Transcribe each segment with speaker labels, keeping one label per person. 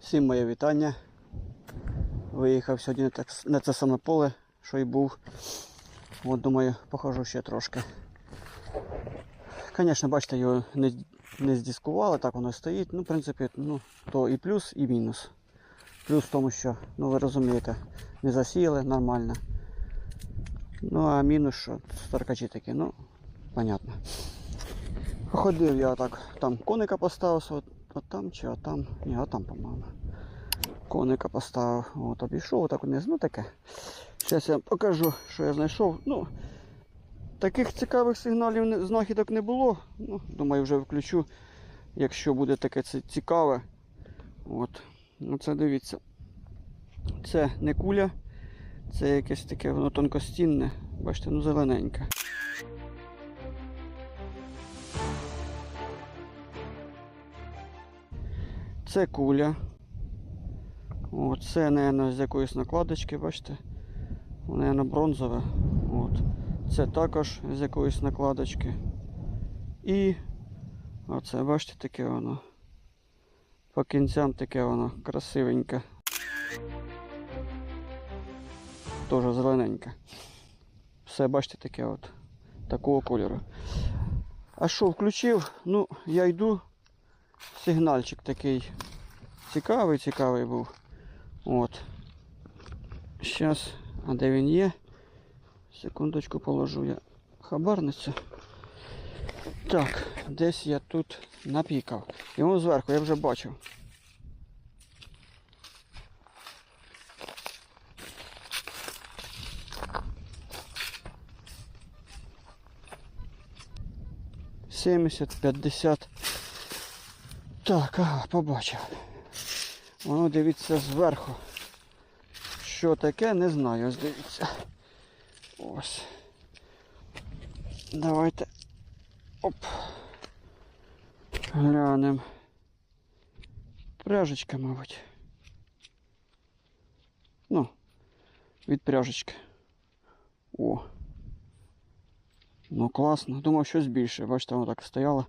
Speaker 1: Всім моє вітання. Виїхав сьогодні на, це саме поле, що й був. От думаю, похожу ще трошки. Звісно, бачите, його не, не здіскували, так воно стоїть. Ну, в принципі, ну, то і плюс, і мінус. Плюс в тому, що, ну ви розумієте, не засіяли нормально. Ну а мінус, що старкачі такі, ну, понятно. Ходив я так, там коника поставив, от там чи от там. Ні, от там, по-моєму. Коника поставив. От, обійшов отак вниз. Ну таке. Зараз я вам покажу, що я знайшов. Ну, таких цікавих сигналів знахідок не було. Ну, думаю, вже включу, якщо буде таке ці- цікаве. От. Ну це дивіться. Це не куля, це якесь таке воно тонкостінне. Бачите, ну зелененьке. Це куля. О, це, мабуть, з якоїсь накладочки, бачите? Воно, бронзове. От. Це також з якоїсь накладочки. І оце, бачите, таке воно. По кінцям таке воно красивеньке. Теж зелененьке. Все, бачите, таке от. Такого кольору. А що включив? Ну, я йду. Сигнальчик такий цікавий, цікавий був. От. Зараз, а де він є? Секундочку положу я хабарницю. Так, десь я тут напікав. Йому зверху я вже бачив. Сімдесят, п'ятдесят. Так, ага, побачив. Воно дивіться зверху. Що таке, не знаю, ось дивіться. Ось. Давайте. Оп. Глянемо. Пряжечка, мабуть. Ну, від пряжечки. О. Ну класно. Думав, щось більше. Бачите, воно так стояло.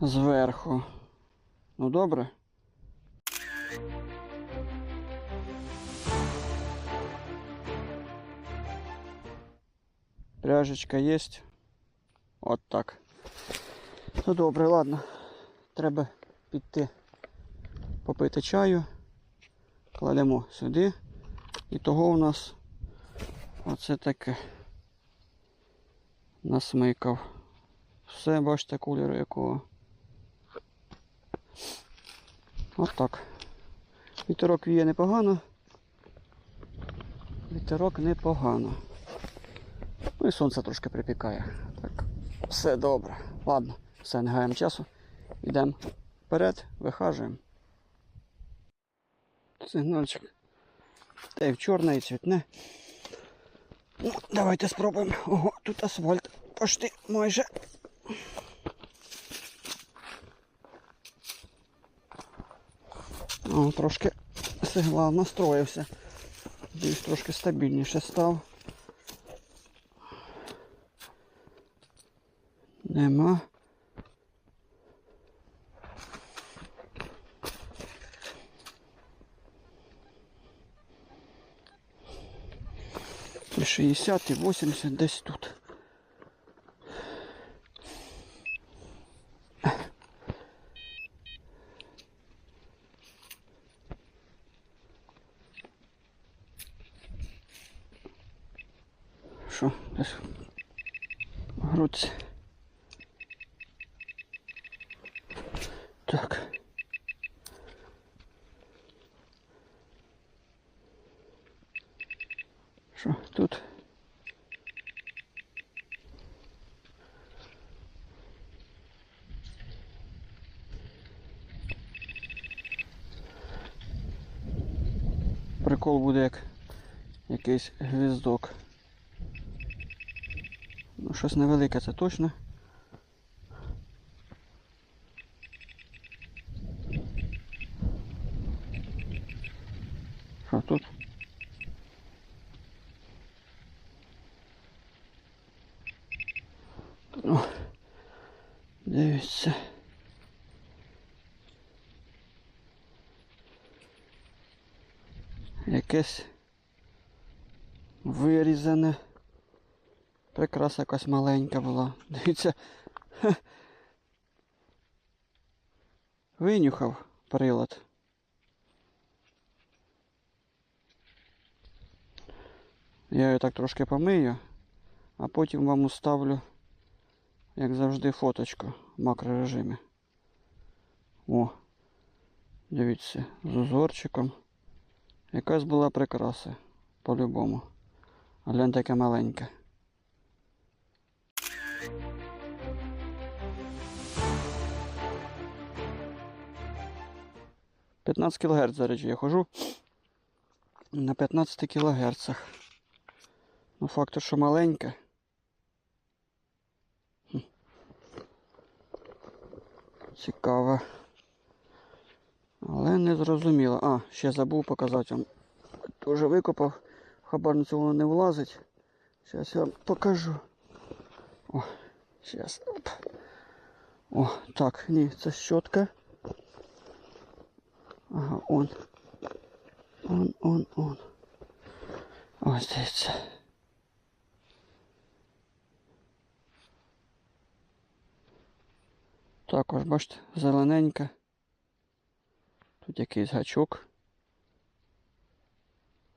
Speaker 1: Зверху. Ну добре. Пряжечка есть. От так. Ну добре, ладно. Треба піти попити чаю. Кладемо сюди. І того у нас оце таке насмикав. Все, бачите, кольору якого. От так. Вітерок віє непогано. Вітерок непогано. Ну і сонце трошки припікає. Так, все добре. Ладно, все, не гаємо часу. Йдемо вперед, вихажуємо. Сигнальчик. Та й в чорне, і цвітне. Ну, давайте спробуємо. Ого, тут асфальт. Пошти майже. О, трошки сигнал настроївся. Десь трошки стабільніше став. Нема. І 60 і 80 десь тут. Що, десь в грудці. Так. Що тут? Прикол буде як якийсь гвіздок. Ну, щось невелике, це точно. Що тут? О, дивіться. Якесь вирізане. Прикраса якась маленька була. Дивіться. Винюхав прилад. Я її так трошки помию, а потім вам уставлю, як завжди, фоточку в макрорежимі. О, дивіться, з узорчиком. Якась була прикраса, по-любому. А глянь таке маленьке. П'ятнадцять кГц, до речі, я хожу на 15 кГц. Ну, факт, що маленьке. Цікаво. Але не зрозуміло. А, ще забув показати вам. Тоже викопав. Хабарницю воно не влазить. Зараз я вам покажу. О, зараз. О, так, ні, це щотка. Ага, он. Он, он, он. Ось дивіться. Також, бачите, зелененька. Тут якийсь гачок.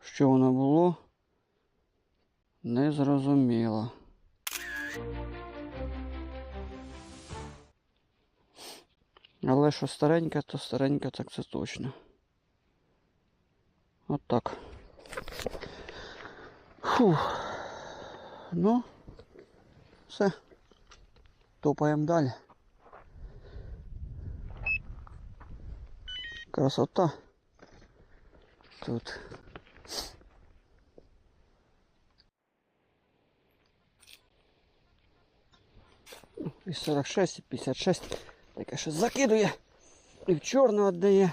Speaker 1: Що воно було? Не зрозуміло. Але що стареньке, то стареньке, так це точно. От так. Фух. Ну, все. Топаємо далі. Красота. Тут. І 46, і 56. Таке що закидує. І в чорну віддає.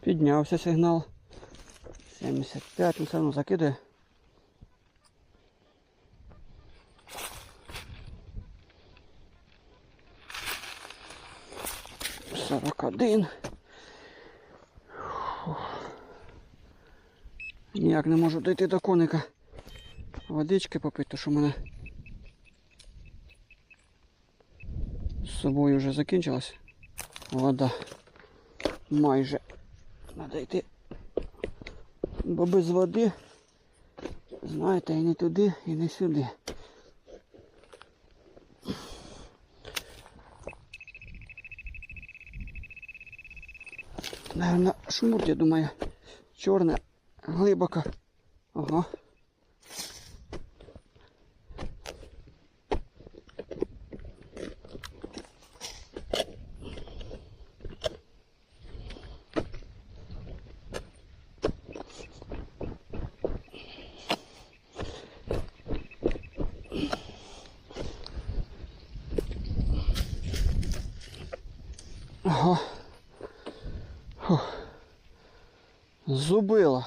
Speaker 1: Піднявся сигнал. 75, ну все одно закидує. Один. Ніяк не можу дойти до коника. Водички попити, то що мене з собою вже закінчилась. Вода майже треба йти. Бо без води, знаєте, і не туди, і не сюди. Наверно, шмурт, я думаю, чорне, глибоко. Ага. Ага. Фух. Зубило.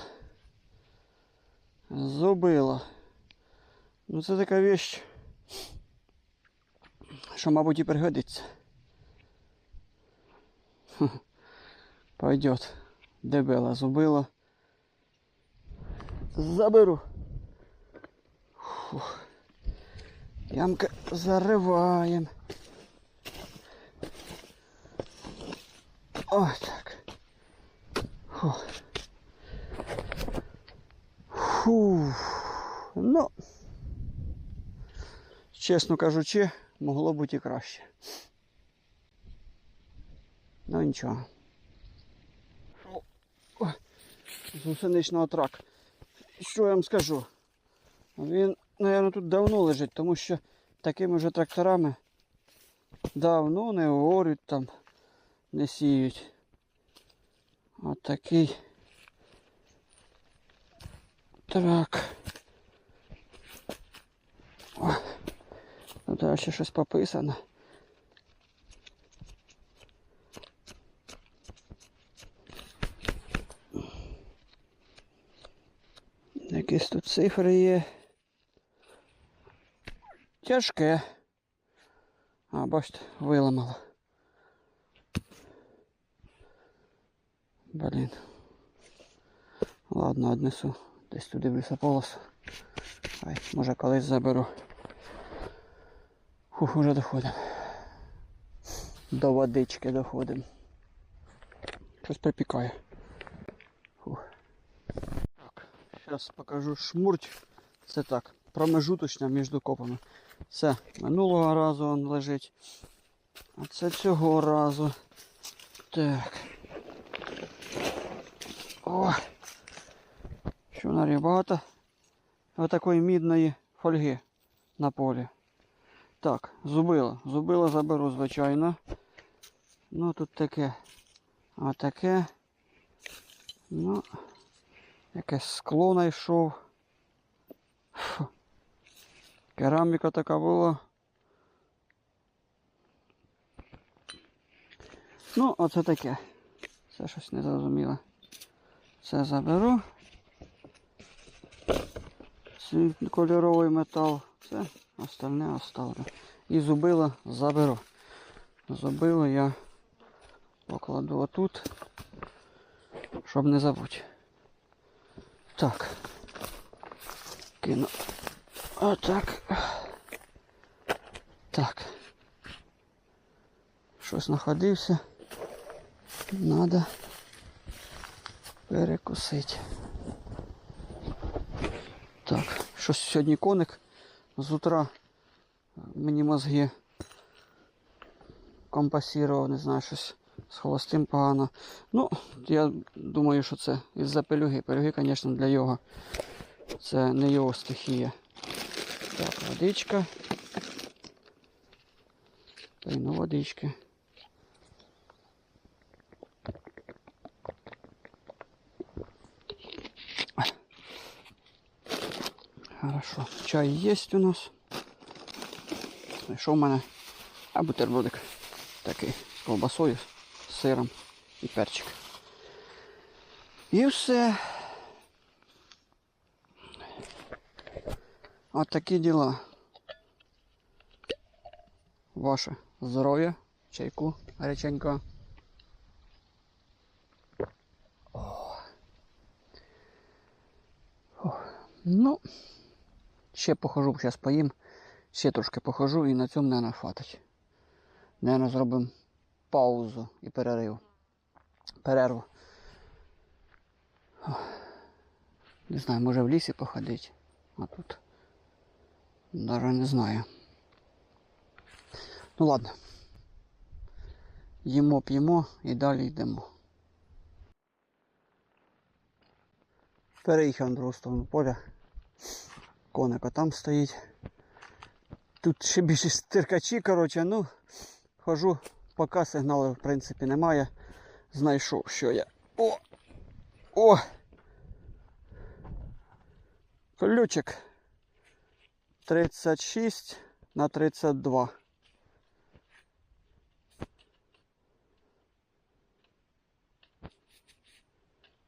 Speaker 1: Зубило. Ну це така вещь, що, мабуть, і пригодиться. Пойдет. Дебела зубило. Заберу. Фух. Ямка зариваємо. Ось так. Фух. Фух. Ну, чесно кажучи, могло бути і краще. Ну нічого. З гусеничного трак. Що я вам скажу? Він, мабуть, тут давно лежить, тому що такими вже тракторами давно не орють там, не сіють. От такий трак. О, тут ще щось пописано. Якісь тут цифри є. Тяжке. А, бачите, виламало. Блін. Ладно, однесу десь туди в лісополосу. Ай, може колись заберу. Фух, уже доходимо. До водички доходимо. Щось припікає. Фух. Так, зараз покажу шмурть. Це так, промежуточна між копами. Це минулого разу він лежить. А це цього разу. Так. О! На багато отакої мідної фольги на полі. Так, зубило. Зубило заберу, звичайно. Ну тут таке. А таке. Ну, якесь скло знайшов. Фу. Кераміка така була. Ну, оце таке. Це щось не зрозуміло. Це заберу. Кольоровий метал. Це остальне оставлю. І зубило заберу. Зубило я покладу отут, щоб не забути. Так. Кину. Отак. Так. Щось знаходився. Надо перекусити. Так, щось сьогодні коник з утра мені мозги компасірував, не знаю, щось з холостим погано. Ну, я думаю, що це із-за пелюги. Пелюги, звісно, для його. Це не його стихія. Так, водичка. Пийну водички. Хорошо. Чай есть у нас. Що в мене? А бутербродик такий з ковбасою, з сиром і перчик. І все. От такі діла. Ваше здоров'я, чайку гаряченько. Ну, ще похожу, зараз поїм, ще трошки похожу і на цьому не нафатить. Наверно, зробимо паузу і перерив. Перерву. Не знаю, може в лісі походити, а тут. Даже не знаю. Ну ладно. Їмо, п'ємо і далі йдемо. Переїхав на другу сторону поля. Коника там стоїть. Тут ще більше стиркачі, коротше, ну, хожу, поки сигналу в принципі немає. Знайшов, що я. О! О! Ключик. 36 на 32.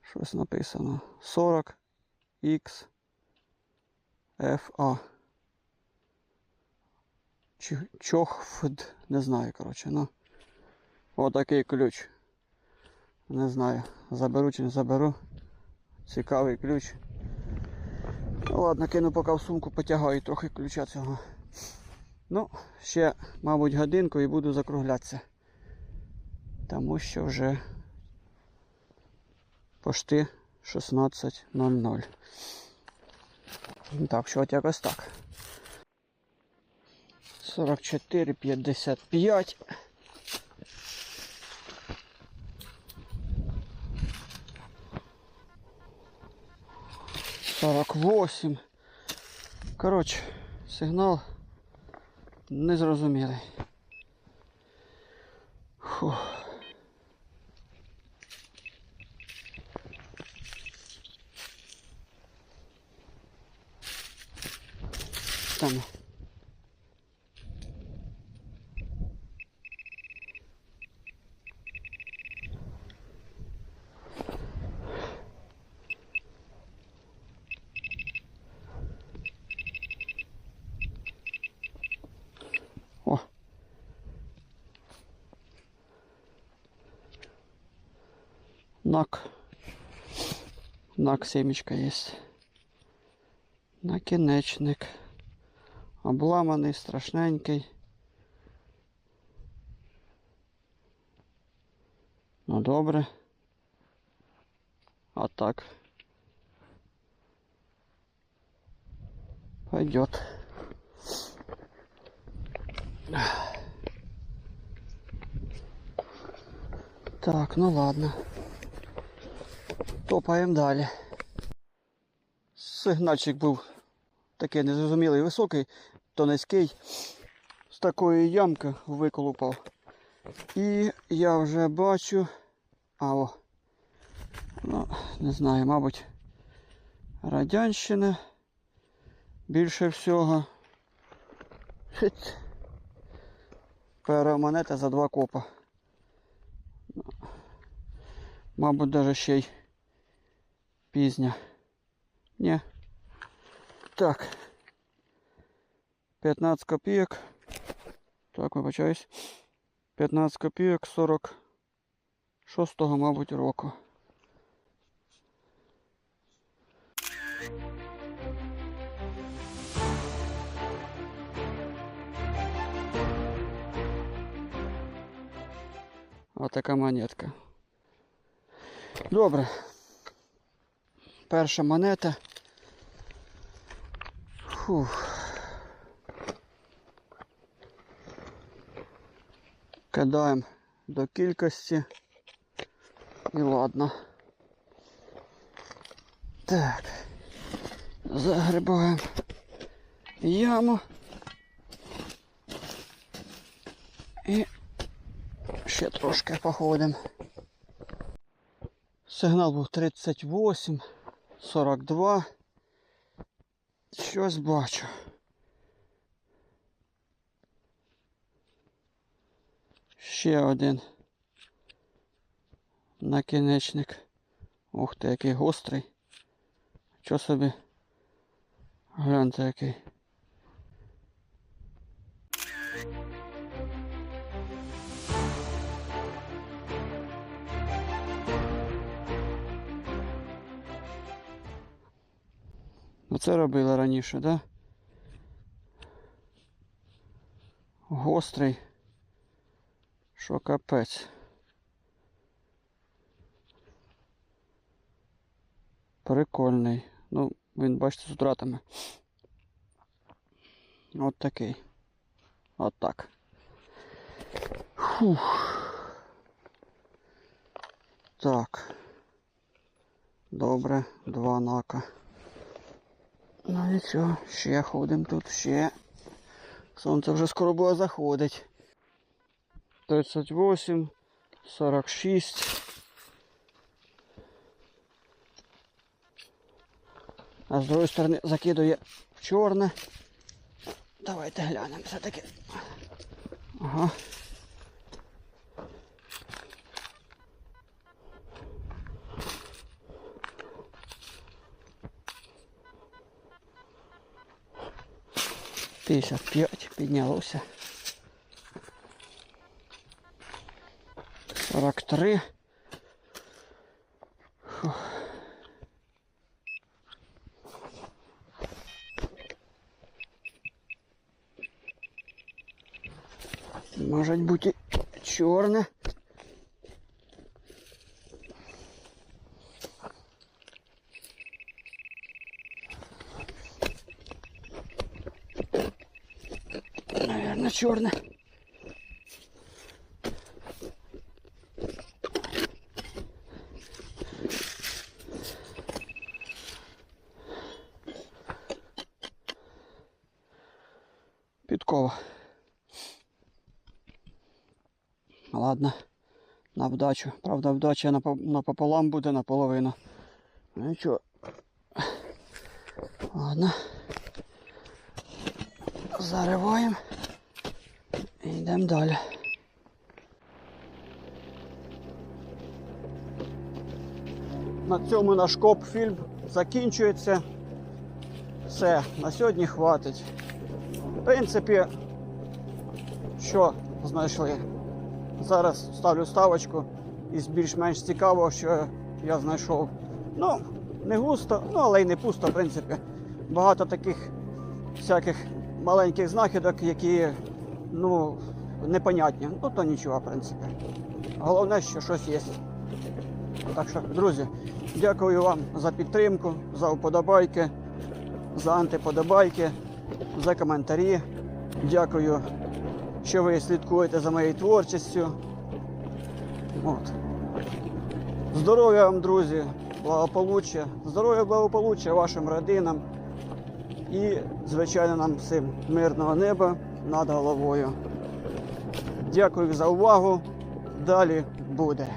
Speaker 1: Щось написано. 40 X Чи- Чохфд, не знаю, коротше, ну. Отакий ключ. Не знаю, заберу чи не заберу. Цікавий ключ. Ну, Ладно, кину поки в сумку, потягаю трохи ключа цього. Ну, ще, мабуть, годинку і буду закруглятися. Тому що вже пошти 16.00. Так, що от якось так. 44,55. Сорок восемь. Коротше, сигнал незрозумілий. Фух. Там. О, Нак. Нак семечка есть. Накінечник. Обламаний, страшненький. Ну добре. А так. Пойдет. Так, ну ладно. Топаємо далі. Сигнальчик був такий незрозумілий високий, то низький. З такої ямки виколупав. І я вже бачу. А о. Ну, не знаю, мабуть, радянщина. Більше всього. Хить. Пера монета за два копа. Мабуть, даже ще й пізня. Ні. Так. 15 копійок. Так, вибачаюсь. 15 копійок 46-го, мабуть, року. Отака монетка. Добре. Перша монета. Фух. Кидаємо до кількості. І ладно. Так. Загрибаємо яму. І ще трошки походимо. Сигнал був 38, 42. Щось бачу. Ще один накінечник. Ух ти, який гострий. Що собі? Гляньте який. Оце робили раніше, да? Гострий. Що капець. Прикольний. Ну, він, бачите, з втратами. От такий. От так. Фух. Так. Добре, два нака. Ну нічого, ще ходимо тут, ще. Сонце вже скоро буде заходить. 38, 46. А з другої сторони закидує в чорне. Давайте глянемо все-таки. Ага. П'ятдесят п'ять піднялося. Сорок три. Може бути чорне. Наверное, черное. Підкова. Ладно, на вдачу. Правда, вдача напо- напополам буде наполовину. Ну нічого. Ладно. Зариваємо йдемо далі. На цьому наш коп фільм закінчується. Все, на сьогодні хватить. В принципі, що знайшли? Зараз ставлю ставочку із більш-менш цікавого, що я знайшов. Ну, не густо, ну але й не пусто, в принципі. Багато таких всяких маленьких знахідок, які ну, непонятні. Ну то нічого, в принципі. Головне, що щось є. Так що, друзі, дякую вам за підтримку, за вподобайки, за антиподобайки, за коментарі. Дякую, що ви слідкуєте за моєю творчістю. От. Здоров'я вам, друзі, благополуччя, здоров'я, благополуччя вашим родинам і, звичайно, нам всім мирного неба над головою. Дякую за увагу. Далі буде.